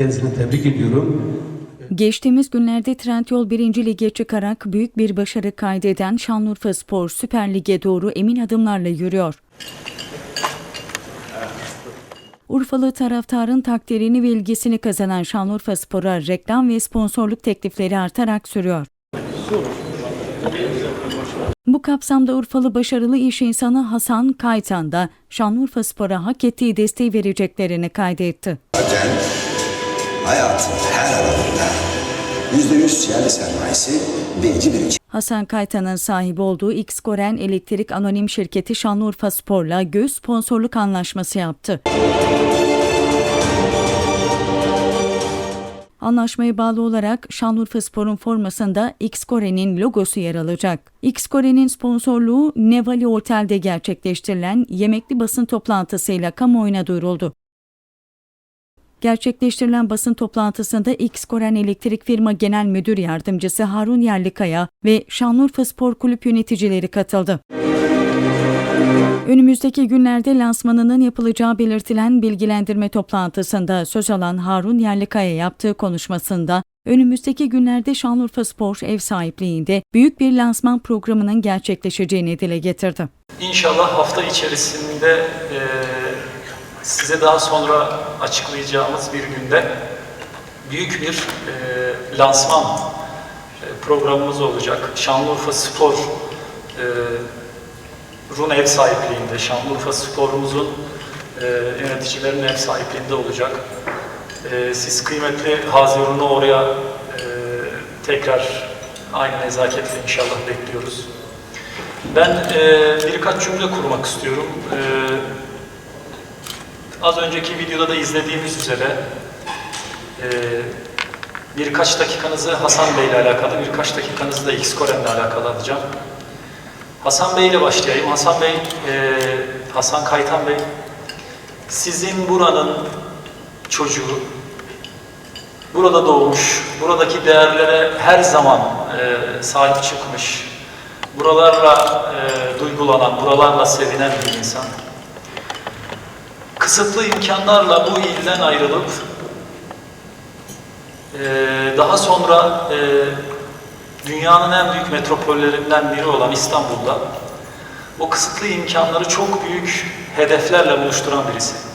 Kendisini tebrik ediyorum. Geçtiğimiz günlerde Trendyol 1. Lig'e çıkarak büyük bir başarı kaydeden Şanlıurfa Spor Süper Lig'e doğru emin adımlarla yürüyor. Urfalı taraftarın takdirini ve ilgisini kazanan Şanlıurfa Spor'a reklam ve sponsorluk teklifleri artarak sürüyor. Bu kapsamda Urfalı başarılı iş insanı Hasan Kaytan da Şanlıurfa Spor'a hak ettiği desteği vereceklerini kaydetti. Hayatın her alanında yüzde yüz yerli sermayesi birinci birinci. Hasan Kaytan'ın sahibi olduğu Xkoren Elektrik Anonim Şirketi Şanlıurfa Spor'la göğüs sponsorluk anlaşması yaptı. Anlaşmaya bağlı olarak Şanlıurfa Spor'un formasında Xkoren'in logosu yer alacak. Xkoren'in sponsorluğu Nevali Otel'de gerçekleştirilen yemekli basın toplantısıyla kamuoyuna duyuruldu. Gerçekleştirilen basın toplantısında Xkoren Elektrik Firma Genel Müdür Yardımcısı Harun Yerlikaya ve Şanlıurfa Spor Kulüp yöneticileri katıldı. Önümüzdeki günlerde lansmanının yapılacağı belirtilen bilgilendirme toplantısında söz alan Harun Yerlikaya yaptığı konuşmasında önümüzdeki günlerde Şanlıurfa Spor ev sahipliğinde büyük bir lansman programının gerçekleşeceğini dile getirdi. İnşallah hafta içerisinde e, size daha sonra açıklayacağımız bir günde büyük bir e, lansman e, programımız olacak. Şanlıurfa Spor e, Run ev sahipliğinde, Şanlıurfa Spor'umuzun e, yöneticilerin ev sahipliğinde olacak. E, siz kıymetli Hazirun'u oraya e, tekrar aynı nezaketle inşallah bekliyoruz. Ben e, birkaç cümle kurmak istiyorum. E, az önceki videoda da izlediğimiz üzere e, birkaç dakikanızı Hasan Bey ile alakalı, birkaç dakikanızı da X-Koren'le alakalı alacağım. Hasan Bey ile başlayayım. Hasan Bey, e, Hasan Kaytan Bey, sizin buranın çocuğu, burada doğmuş, buradaki değerlere her zaman e, sahip çıkmış, buralarla e, duygulanan, buralarla sevinen bir insan. Kısıtlı imkanlarla bu ilden ayrılıp e, daha sonra e, dünyanın en büyük metropollerinden biri olan İstanbul'da o kısıtlı imkanları çok büyük hedeflerle buluşturan birisi.